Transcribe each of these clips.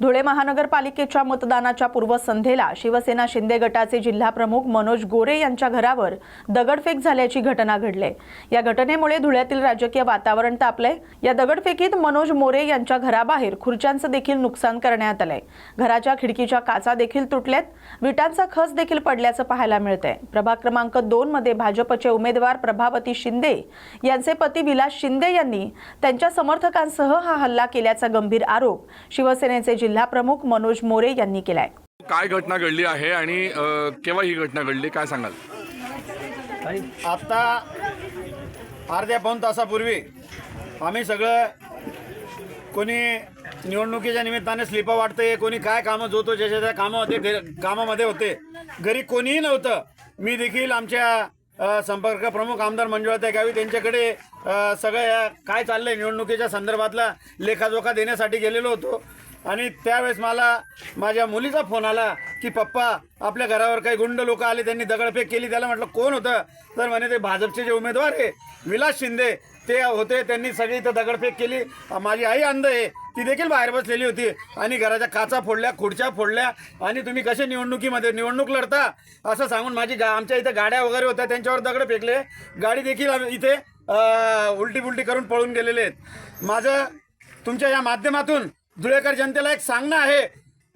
धुळे महानगरपालिकेच्या मतदानाच्या पूर्वसंध्येला शिवसेना शिंदे गटाचे जिल्हा प्रमुख मनोज गोरे यांच्या घरावर दगडफेक झाल्याची घटना घडली. या घटनेमुळे धुळ्यातील राजकीय वातावरण तापले या दगडफेकीत मनोज मोरे यांच्या घराबाहेर खुर्च्यांचं देखील नुकसान करण्यात आलंय. घराच्या खिडकीच्या काचा देखील तुटल्यात. विटांचा खस देखील पडल्याचं पाहायला मिळतंय. प्रभाग क्रमांक दोन मध्ये भाजपचे उमेदवार प्रभावती शिंदे यांचे पती विलास शिंदे यांनी त्यांच्या समर्थकांसह हा हल्ला केल्याचा गंभीर आरोप शिवसेनेचे जिल्हा प्रमुख मनोज मोरे यांनी केलाय. काय घटना घडली आहे आणि केव्हा ही घटना घडली काय सांगाल? आत्ता अर्ध्या पाऊन तासापूर्वी आम्ही सगळं कोणी निवडणुकीच्या निमित्ताने स्लिपा वाटते कोणी काय कामं जो तो ज्याच्या त्या कामामध्ये घ- कामामध्ये होते. घरी कोणीही नव्हतं. मी देखील आमच्या संपर्क प्रमुख आमदार मंजुळाताई गावी त्यांच्याकडे सगळं काय चाललंय निवडणुकीच्या संदर्भातला लेखाजोखा देण्यासाठी गेलेलो होतो. आणि त्यावेळेस मला माझ्या मुलीचा फोन आला की पप्पा आपल्या घरावर काही गुंड लोक आले त्यांनी दगडफेक केली. त्याला म्हटलं कोण होतं? तर म्हणे ते भाजपचे जे उमेदवार आहे विलास शिंदे. ते होते त्यांनी सगळी इथं दगडफेक केली. माझी आई अंध आहे ती देखील बाहेर बसलेली होती. आणि घराच्या काचा फोडल्या खुर्च्या फोडल्या. आणि तुम्ही कसे निवडणुकीमध्ये निवडणूक लढता असं सांगून माझी गा आमच्या इथं गाड्या वगैरे होत्या त्यांच्यावर दगड फेकले. गाडी देखील इथे उलटी पुलटी करून पळून गेलेले आहेत. माझं तुमच्या या माध्यमातून धुळेकर जनतेला एक सांगणं आहे.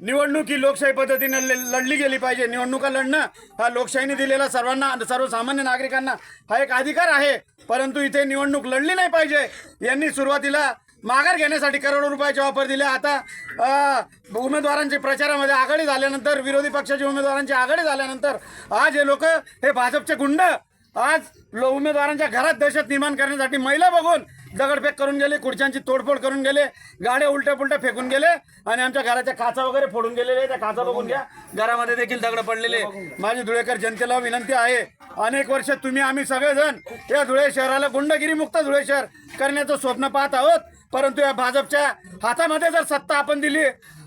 निवडणूक ही लोकशाही पद्धतीने ल- लढली गेली पाहिजे. निवडणुका लढणं हा लोकशाहीने दिलेला सर्वांना सर्वसामान्य नागरिकांना हा एक अधिकार आहे. परंतु इथे निवडणूक लढली नाही पाहिजे. यांनी सुरुवातीला माघार घेण्यासाठी करोडो रुपयाचे ऑफर दिले. आता उमेदवारांची प्रचारामध्ये आघाडी झाल्यानंतर विरोधी पक्षाच्या उमेदवारांची आघाडी झाल्यानंतर आज हे लोक हे भाजपचे गुंड आज लो- उमेदवारांच्या घरात दहशत निर्माण करण्यासाठी महिला बघून दगडफेक करून गेले खुर्च्यांची तोडफोड करून गेले गाड्या उलट्या पुलट्या फेकून गेले आणि आमच्या घराच्या काचा वगैरे फोडून गेलेले त्या काचा बघून घ्या. घरामध्ये देखील दगड पडलेले माझी धुळेकर जनतेला विनंती आहे अनेक वर्ष तुम्ही आम्ही सगळेजण या धुळे शहराला गुंडगिरी मुक्त धुळे शहर करण्याचं स्वप्न पाहत आहोत. परंतु या भाजपच्या हातामध्ये जर सत्ता आपण दिली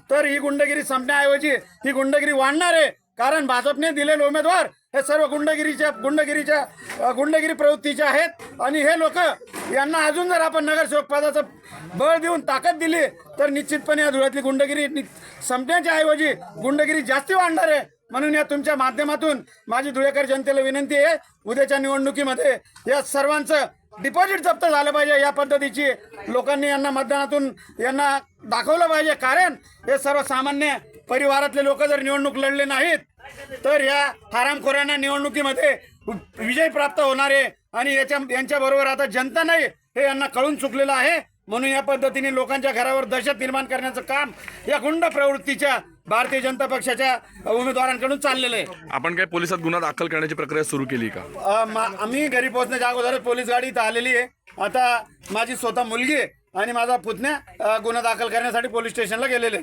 तर ही गुंडगिरी संपण्याऐवजी ही गुंडगिरी वाढणार आहे. कारण भाजपने दिलेले उमेदवार हे सर्व गुंडगिरीच्या गुंडगिरीच्या गुंडगिरी प्रवृत्तीचे आहेत. आणि हे लोक यांना अजून जर आपण नगरसेवक पदाचं बळ देऊन ताकद दिली तर निश्चितपणे या धुळ्यातली गुंडगिरी संपण्याच्या ऐवजी गुंडगिरी जास्ती वाढणार आहे. म्हणून या तुमच्या माध्यमातून माझी धुळेकर जनतेला विनंती आहे उद्याच्या निवडणुकीमध्ये या सर्वांचं डिपॉझिट जप्त झालं पाहिजे या पद्धतीची लोकांनी यांना मतदानातून यांना दाखवलं पाहिजे. कारण हे सर्वसामान्य परिवारातले लोक जर निवडणूक लढले नाहीत तर या हरामखोरांना निवडणुकीमध्ये विजय प्राप्त होणार आहे. आणि याच्या यांच्या बरोबर आता जनता नाही हे यांना कळून चुकलेलं आहे. म्हणून या पद्धतीने लोकांच्या घरावर दहशत निर्माण करण्याचं काम या गुंड प्रवृत्तीच्या भारतीय जनता पक्षाच्या उमेदवारांकडून चाललेलं आहे. आपण काय पोलिसात गुन्हा दाखल करण्याची प्रक्रिया सुरू केली का? आम्ही घरी पोहोचण्याच्या अगोदर पोलीस गाडी इथं आलेली आहे. आता माझी स्वतः मुलगी आणि माझा पुतण्या गुन्हा दाखल करण्यासाठी पोलीस स्टेशनला गेलेले.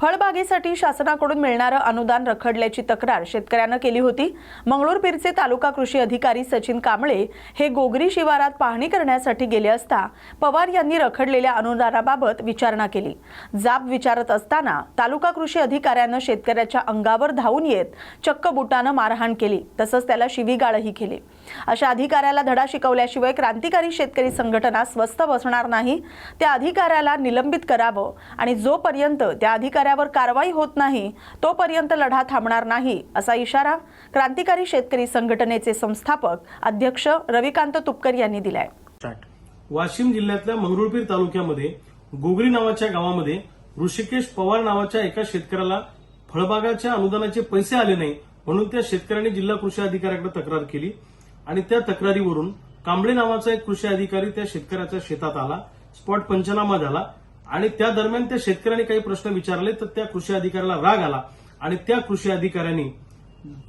फळबागेसाठी शासनाकडून मिळणारं अनुदान रखडल्याची तक्रार शेतकऱ्यानं केली होती. मंगळूरपीरचे तालुका कृषी अधिकारी सचिन कांबळे हे गोगरी शिवारात पाहणी करण्यासाठी गेले असता पवार यांनी रखडलेल्या अनुदानाबाबत विचारणा केली. जाब विचारत असताना तालुका कृषी अधिकाऱ्यानं शेतकऱ्याच्या अंगावर धावून येत चक्क बुटानं मारहाण केली. तसंच त्याला शिवीगाळही केली. अशा अधिकाऱ्याला धडा शिकवल्याशिवाय क्रांतिकारी शेतकरी संघटना स्वस्थ बसणार नाही. त्या अधिकाऱ्याला निलंबित करावं आणि जोपर्यंत त्या अधिकाऱ्यावर कारवाई होत नाही तोपर्यंत लढा थांबणार नाही असा इशारा क्रांतिकारी शेतकरी संघटनेचे संस्थापक अध्यक्ष रविकांत तुपकर यांनी दिलाय. वाशिम जिल्ह्यातल्या मंगरुळपीर तालुक्यामध्ये गोगरी नावाच्या गावामध्ये ऋषिकेश पवार नावाच्या एका शेतकऱ्याला फळबागाच्या अनुदानाचे पैसे आले नाही म्हणून त्या शेतकऱ्यांनी जिल्हा कृषी अधिकाऱ्याकडे तक्रार केली. आणि त्या तक्रारीवरून कांबळे नावाचा एक कृषी अधिकारी त्या शेतकऱ्याच्या शेतात आला स्पॉट पंचनामा झाला आणि त्या दरम्यान त्या शेतकऱ्यांनी काही प्रश्न विचारले तर त्या कृषी अधिकाऱ्याला राग आला आणि त्या कृषी अधिकाऱ्यांनी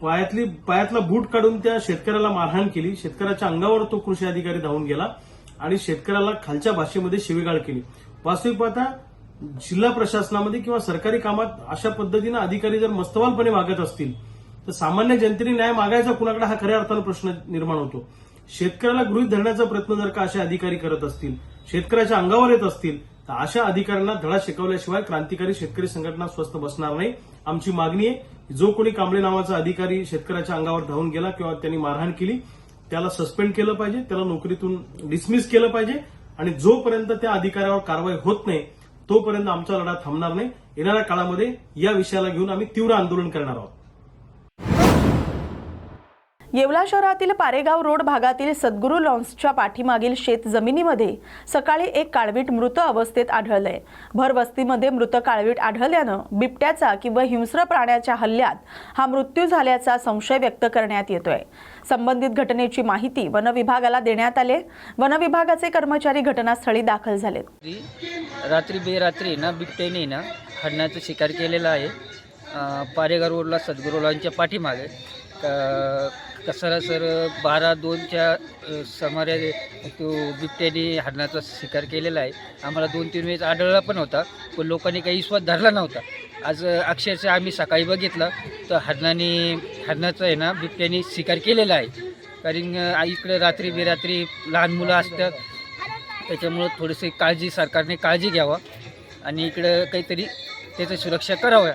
पायातली पायातला बूट काढून त्या शेतकऱ्याला मारहाण केली. शेतकऱ्याच्या अंगावर तो कृषी अधिकारी धावून गेला आणि शेतकऱ्याला खालच्या भाषेमध्ये शिवीगाळ केली. वास्तविक पाहता जिल्हा प्रशासनामध्ये किंवा सरकारी कामात अशा पद्धतीनं अधिकारी जर मस्तवालपणे वागत असतील तर सामान्य जनतेने न्याय मागायचा कुणाकडे? हा खऱ्या अर्थानं प्रश्न निर्माण होतो. शेतकऱ्याला गृहित धरण्याचा प्रयत्न जर का असे अधिकारी करत असतील शेतकऱ्याच्या अंगावर येत असतील तर अशा अधिकाऱ्यांना धडा शिकवल्याशिवाय क्रांतिकारी शेतकरी संघटना स्वस्थ बसणार नाही. आमची मागणी आहे जो कोणी कांबळे नावाचा अधिकारी शेतकऱ्याच्या अंगावर धावून गेला किंवा त्यांनी मारहाण केली त्याला सस्पेंड केलं पाहिजे त्याला नोकरीतून डिसमिस केलं पाहिजे आणि जोपर्यंत त्या अधिकाऱ्यावर कारवाई होत नाही तोपर्यंत आमचा लढा थांबणार नाही. येणाऱ्या काळामध्ये या विषयाला घेऊन आम्ही तीव्र आंदोलन करणार आहोत. येवला शहरातील पारेगाव रोड भागातील सद्गुरू लॉन्सच्या पाठीमागील शेत जमिनीमध्ये सकाळी एक काळवीट मृत अवस्थेत आढळलंय. भर वस्तीमध्ये मृत काळवीट आढळल्यानं बिबट्याचा किंवा हिंस्र प्राण्याच्या हल्ल्यात हा मृत्यू झाल्याचा संशय व्यक्त करण्यात येतोय. संबंधित घटनेची माहिती वन विभागाला देण्यात आले. वन विभागाचे कर्मचारी घटनास्थळी दाखल झालेत. रात्री बेरात्री ना बिबट्याने ना हडण्याचा शिकार केलेला आहे. पारेगाव रोडला सद्गुरुलांच्या पाठीमागे. क- सर बारा दोनच्या समारे तो बिबट्याने हरणाचा शिकार केलेला आहे. आम्हाला दोन तीन वेळेस आढळला पण होता पण लोकांनी काही विश्वास धरला नव्हता. आज अक्षरशः आम्ही सकाळी बघितलं तर हरणाने हरणाचा आहे ना बिबट्याने शिकार केलेला आहे. कारण इकडे रात्री बेरात्री लहान मुलं असतात त्याच्यामुळं थोडीशी काळजी सरकारने काळजी घ्यावा आणि इकडं काहीतरी त्याचं सुरक्षा कराव्या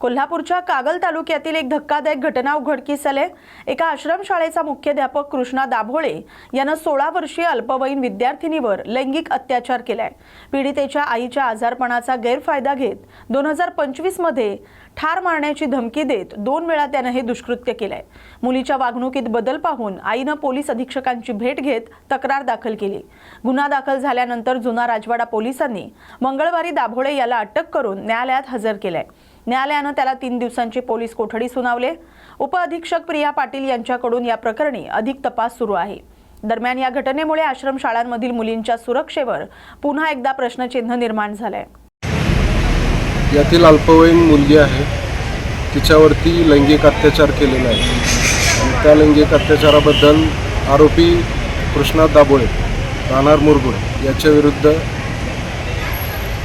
कोल्हापूरच्या कागल तालुक्यातील एक धक्कादायक घटना उघडकीस आले. एका आश्रमशाळेचा मुख्याध्यापक कृष्णा दाभोळे यानं सोळा वर्षीय अल्पवयीन विद्यार्थिनीवर लैंगिक अत्याचार केलाय. पीडितेच्या आईच्या आजारपणाचा गैरफायदा घेत दोन हजार पंचवीसमध्ये ठार मारण्याची धमकी देत दोन वेळा त्यानं हे दुष्कृत्य केलंय. मुलीच्या वागणुकीत बदल पाहून आईनं पोलीस अधीक्षकांची भेट घेत तक्रार दाखल केली. गुन्हा दाखल झाल्यानंतर जुना राजवाडा पोलिसांनी मंगळवारी दाभोळे याला अटक करून न्यायालयात हजर केलंय. न्यायालयानं त्याला तीन दिवसांची पोलीस कोठडी सुनावले. उपअधीक्षक प्रिया पाटील यांच्याकडून या प्रकरणी अधिक तपास सुरू आहे. दरम्यान या घटनेमुळे आश्रमशाळांमधील मुलींच्या सुरक्षेवर पुन्हा एकदा प्रश्नचिन्ह निर्माण झालंय. यातील अल्पवयीन मुलगी आहे. तिच्यावरती लैंगिक अत्याचार केलेला आहे. आणि त्या लैंगिक अत्याचाराबद्दल आरोपी कृष्णा दाबोळे राहणार मुरगुड याच्याविरुद्ध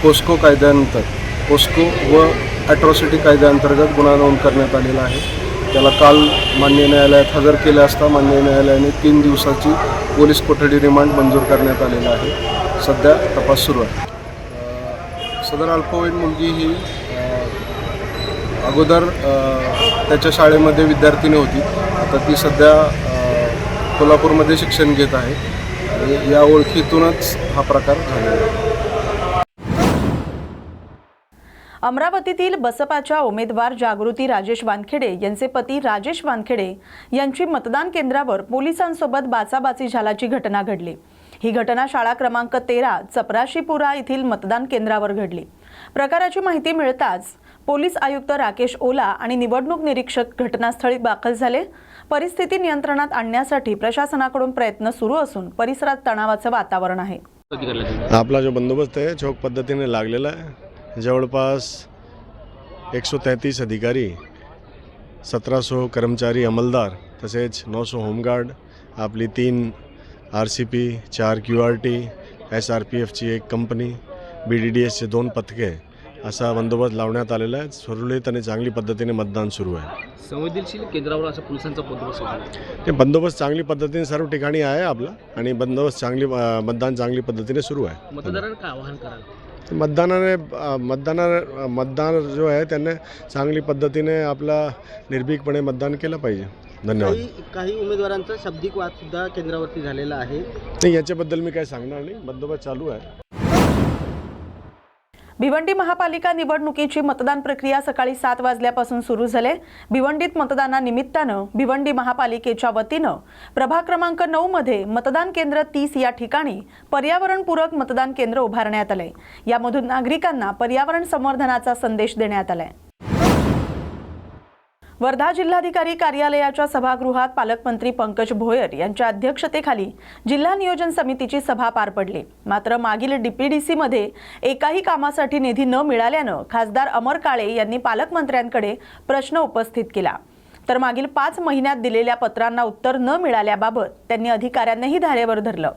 पोस्को कायद्यानंतर पोस्को व ॲट्रॉसिटी कायद्याअंतर्गत गुन्हा नोंद करण्यात आलेला आहे. त्याला काल मान्य न्यायालयात हजर केले असता मान्य न्यायालयाने तीन दिवसाची पोलीस कोठडी रिमांड मंजूर करण्यात आलेला आहे. सध्या तपास सुरू आहे. सदर अल्पवयीन मुलगी ही अगोदर त्याच्या शाळेमध्ये विद्यार्थिनी होती. आता ती सध्या कोल्हापूरमध्ये शिक्षण घेत आहे. आणि या ओळखीतूनच हा प्रकार झालेला आहे. अमरावतीतील बसपाच्या उमेदवार जागृती राजेश वानखेडे यांचे पती राजेश वानखेडे यांची मतदान केंद्रावर पोलिसांसोबत बाचाबाची झाल्याची घटना घडली. ही घटना शाळा क्रमांक तेरा चपराशीपुरा येथील मतदान केंद्रावर घडली. प्रकाराची माहिती मिळताच पोलीस आयुक्त राकेश ओला आणि निवडणूक निरीक्षक घटनास्थळी दाखल झाले. परिस्थिती नियंत्रणात आणण्यासाठी प्रशासनाकडून प्रयत्न सुरू असून परिसरात तणावाचं वातावरण आहे. आपला जो बंदोबस्त आहे चोख पद्धतीने लागलेला आहे. जवळपास एकशे तेहतीस अधिकारी सतराशे कर्मचारी अंमलदार तसेच नऊशे होमगार्ड आपली तीन आर सी पी चार Q R T S R P एफची एक कंपनी बी डी डी एसचे दोन पथके असा बंदोबस्त लावण्यात आलेला आहे. सुरळीत आणि चांगली पद्धतीने मतदान सुरू आहे. संवेदनशील केंद्रावर असा पोलिसांचा बंदोबस्त होता ते बंदोबस्त चांगली पद्धतीने सर्व ठिकाणी आहे आपला आणि बंदोबस्त चांगली मतदान चांगली पद्धतीने सुरू आहे. मतदारांना काय आवाहन कराल? मतदानाने मतदाना मतदान जो आहे त्यांनी चांगली पद्धतीने आपला निर्भीकपणे मतदान केलं पाहिजे. धन्यवाद. काही काही उमेदवारांचा शाब्दिक वाद सुद्धा केंद्रावरती झालेला आहे. नाही याच्याबद्दल मी काही सांगणार नाही. बंदोबस्त चालू आहे. भिवंडी महापालिका निवडणुकीची मतदान प्रक्रिया सकाळी सात वाजल्यापासून सुरू झाले. भिवंडीत मतदानानिमित्तानं भिवंडी महापालिकेच्या वतीनं प्रभाग क्रमांक नऊ मध्ये मतदान केंद्र तीस या ठिकाणी पर्यावरणपूरक मतदान केंद्र उभारण्यात आले. यामधून नागरिकांना पर्यावरण संवर्धनाचा संदेश देण्यात आलाय. वर्धा जिल्हाधिकारी कार्यालयाच्या सभागृहात पालकमंत्री पंकज भोयर यांच्या अध्यक्षतेखाली जिल्हा नियोजन समितीची सभा पार पडली. मात्र मागील डीपीडीसीमध्ये एकाही कामासाठी निधी न मिळाल्यानं खासदार अमर काळे यांनी पालकमंत्र्यांकडे प्रश्न उपस्थित केला. तर मागील पाच महिन्यात दिलेल्या पत्रांना उत्तर न मिळाल्याबाबत त्यांनी अधिकाऱ्यांनाही धारेवर धरलं.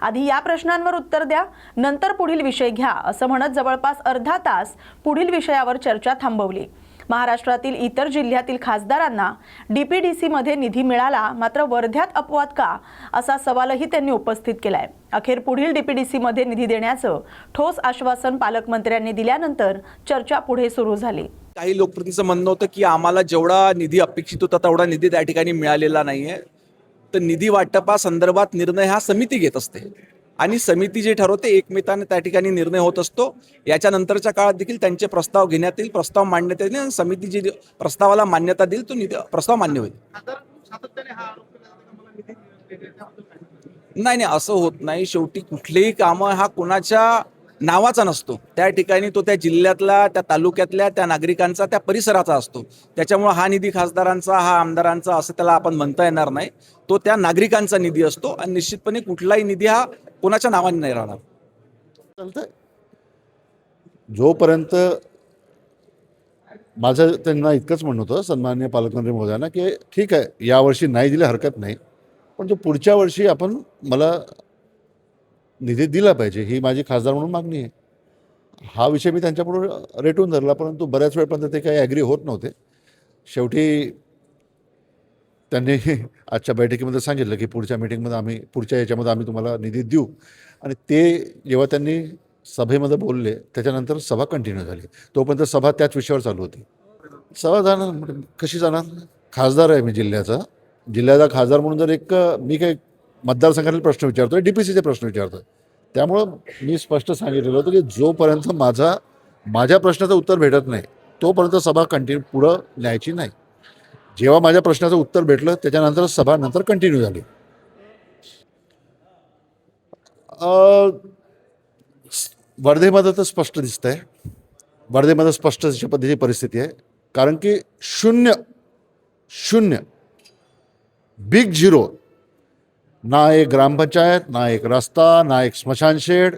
आधी या प्रश्नांवर उत्तर द्या नंतर पुढील विषय घ्या असं म्हणत जवळपास अर्धा तास पुढील विषयावर चर्चा थांबवली. महाराष्ट्रातील इतर जिल्ह्यातील खासदारांना डीपीडीसीमध्ये निधी मिळाला मात्र वर्ध्यात अपवाद का? असा सवालही त्यांनी उपस्थित केलाय. अखेर पुढील डीपीडीसीमध्ये निधी देण्याचं ठोस आश्वासन पालकमंत्र्यांनी दिल्यानंतर चर्चा पुढे सुरू झाली. काही लोकप्रतिनिधीचं म्हणणं होतं की आम्हाला जेवढा निधी अपेक्षित होता तेवढा निधी त्या ठिकाणी मिळालेला नाहीये. तर निधी वाटपासंदर्भात निर्णय हा समिती घेत असते. आणि समिती जे ठरवते एकमेकाने त्या ठिकाणी निर्णय होत असतो. याच्यानंतरच्या काळात देखील त्यांचे प्रस्ताव घेण्यात येईल प्रस्ताव मांडण्यात येईल आणि समिती जी प्रस्तावाला मान्यता देईल तो प्रस्ताव मान्य होईल. नाही नाही असं होत नाही. शेवटी कुठलेही कामं हा कोणाच्या नावाचा नसतो. त्या ठिकाणी तो त्या जिल्ह्यातला त्या तालुक्यातल्या त्या नागरिकांचा त्या परिसराचा असतो. त्याच्यामुळे हा निधी खासदारांचा हा आमदारांचा असं त्याला आपण म्हणता येणार नाही. तो त्या नागरिकांचा निधी असतो आणि निश्चितपणे कुठलाही निधी हा कोणाच्या नावाने नाही राहणार. जोपर्यंत माझं त्यांना इतकंच म्हणणं होतं सन्मान्य पालकमंत्री महोदयांना की ठीक आहे यावर्षी नाही दिले हरकत नाही पण जो पुढच्या वर्षी आपण मला निधी दिला पाहिजे ही माझी खासदार म्हणून मागणी आहे. हा विषय मी त्यांच्यापुढे रेटून धरला परंतु बऱ्याच वेळपर्यंत ते काही ॲग्री होत नव्हते. शेवटी त्यांनी आजच्या बैठकीमध्ये सांगितलं की पुढच्या मीटिंगमध्ये आम्ही पुढच्या याच्यामध्ये आम्ही तुम्हाला निधी देऊ. आणि ते जेव्हा त्यांनी सभेमध्ये बोलले त्याच्यानंतर सभा कंटिन्यू झाली. तोपर्यंत सभा त्याच विषयावर चालू होती. सभा जाणार कशी जाणार? खासदार आहे मी जिल्ह्याचा. जिल्ह्याचा खासदार म्हणून जर एक मी काही मतदारसंघातील प्रश्न विचारतोय डी पी सीचे प्रश्न विचारतोय. त्यामुळं मी स्पष्ट सांगितलेलं होतं की जोपर्यंत माझा माझ्या प्रश्नाचं उत्तर भेटत नाही तोपर्यंत सभा कंटिन्यू पुढं न्यायची नाही. जेव्हा माझ्या प्रश्नाचं उत्तर भेटलं त्याच्यानंतर सभा नंतर कंटिन्यू झाली. वर्धेमध्ये तर स्पष्ट दिसत आहे वर्धेमध्ये स्पष्ट अशा पद्धतीची परिस्थिती आहे. कारण की शून्य शून्य बिग झिरो ना एक ग्रामपंचायत ना एक रस्ता ना एक स्मशानशेड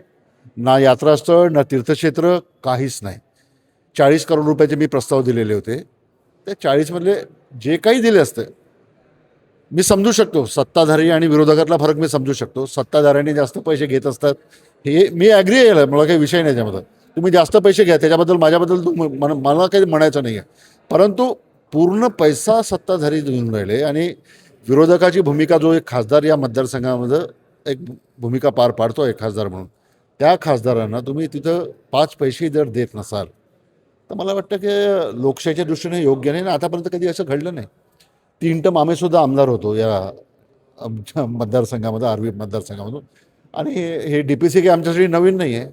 ना यात्रास्थळ ना तीर्थक्षेत्र काहीच नाही. चाळीस करोड रुपयाचे मी प्रस्ताव दिलेले होते. त्या चाळीसमधले जे काही दिले असते मी समजू शकतो. सत्ताधारी आणि विरोधकातला फरक मी समजू शकतो. सत्ताधाऱ्यांनी जास्त पैसे घेत असतात. हे मी ॲग्री आहे मला काही विषय नाही त्यामध्ये. तुम्ही जास्त पैसे घ्या त्याच्याबद्दल माझ्याबद्दल तू मन- मला काही म्हणायचं नाही आहे परंतु पूर्ण पैसा सत्ताधारी घेऊन राहिले आणि विरोधकाची भूमिका जो एक खासदार या मतदारसंघामध्ये एक भूमिका पार पाडतो एक खासदार म्हणून. त्या खासदारांना तुम्ही तिथं पाच पैसे जर देत नसाल तर मला वाटतं की लोकशाहीच्या दृष्टीने योग्य नाही ना आतापर्यंत कधी असं घडलं नाही. तीन टम आम्हीसुद्धा आमदार होतो या आमच्या मतदारसंघामध्ये आरवी मतदारसंघामधून. आणि हे डी पी सी काही आमच्यासाठी नवीन नाही आहे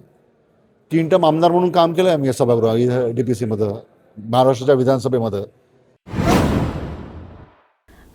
तीन टम आमदार म्हणून काम केलं आहे आम्ही या सभागृहात इथं डी पी सीमध्ये महाराष्ट्राच्या विधानसभेमध्ये.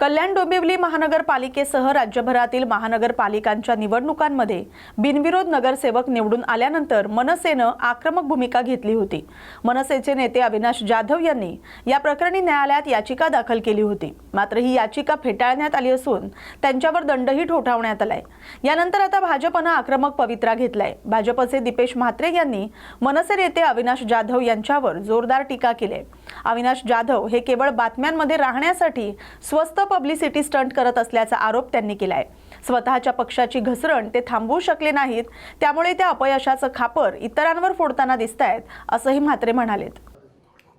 कल्याण डोंबिवली महानगरपालिकेसह राज्यभरातील महानगरपालिकांच्या निवडणुकांमध्ये बिनविरोध नगरसेवक निवडून आल्यानंतर मनसेनं आक्रमक भूमिका घेतली होती. मनसेचे नेते अविनाश जाधव यांनी या प्रकरणी न्यायालयात याचिका दाखल केली होती. मात्र ही याचिका फेटाळण्यात आली असून त्यांच्यावर दंडही ठोठावण्यात आलाय. यानंतर आता भाजपनं आक्रमक पवित्रा घेतलाय. भाजपचे दीपेश म्हात्रे यांनी मनसे नेते अविनाश जाधव यांच्यावर जोरदार टीका केली अविनाश जाधव हे केवळ बातम्यांमध्ये राहण्यासाठी स्वस्त पब्लिसिटी स्टंट करत असल्याचा आरोप त्यांनी केला आहे स्वतःच्या पक्षाची घसरण ते थांबवू शकले नाहीत त्यामुळे त्या अपयशाचं खापर इतरांवर फोडताना दिसत आहेत असंही म्हात्रे म्हणालेत.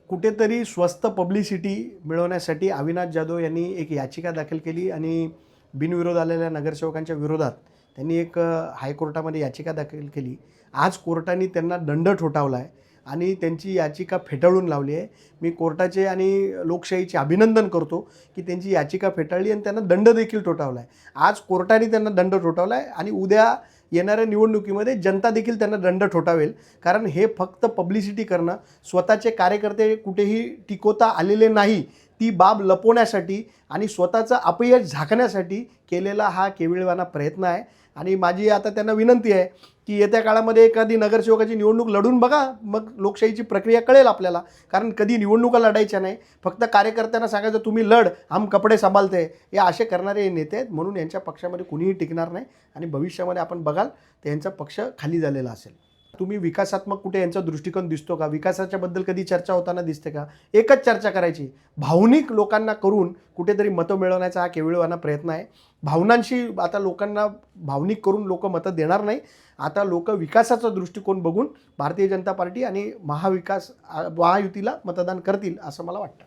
कुठेतरी स्वस्त पब्लिसिटी मिळवण्यासाठी अविनाश जाधव यांनी एक याचिका दाखल केली आणि बिनविरोध आलेल्या नगरसेवकांच्या विरोधात त्यांनी एक हायकोर्टामध्ये याचिका दाखल केली. आज कोर्टाने त्यांना दंड ठोठावला आहे आणि त्यांची याचिका फेटाळून लावली आहे. मी कोर्टाचे आणि लोकशाहीचे अभिनंदन करतो की त्यांची याचिका फेटाळली आणि त्यांना दंड देखील ठोठावला आहे. आज कोर्टाने त्यांना दंड ठोठावला आहे आणि उद्या येणाऱ्या निवडणुकीमध्ये जनता देखील त्यांना दंड ठोठावेल. कारण हे फक्त पब्लिसिटी करणं स्वतःचे कार्यकर्ते कुठेही टिकवता आलेले नाही ती बाब लपवण्यासाठी आणि स्वतःचं अपयश झाकण्यासाठी केलेला हा केविळवाना प्रयत्न आहे. आणि माझी आता त्यांना विनंती आहे की येत्या काळामध्ये एखादी नगरसेवकाची निवडणूक लढून बघा मग लोकशाहीची प्रक्रिया कळेल आपल्याला. कारण कधी निवडणुका लढायच्या नाही फक्त कार्यकर्त्यांना सांगायचं तुम्ही लढ हम कपडे सांभाळते. हे असे करणारे हे नेते आहेत म्हणून यांच्या पक्षामध्ये कुणीही टिकणार नाही. आणि भविष्यामध्ये आपण बघाल तर यांचा पक्ष खाली झालेला असेल. तुम्ही विकासात्मक कुठे यांचा दृष्टिकोन दिसतो का? विकासाच्याबद्दल कधी चर्चा होताना दिसते का? एकच चर्चा करायची. भावनिक लोकांना करून कुठेतरी मतं मिळवण्याचा हा केविळवाना प्रयत्न आहे. भावनांशी आता लोकांना भावनिक करून लोक मतं देणार नाही. आता लोक विकासाचा दृष्टिकोन बघून भारतीय जनता पार्टी आणि महाविकास महायुतीला मतदान करतील असं मला वाटतं.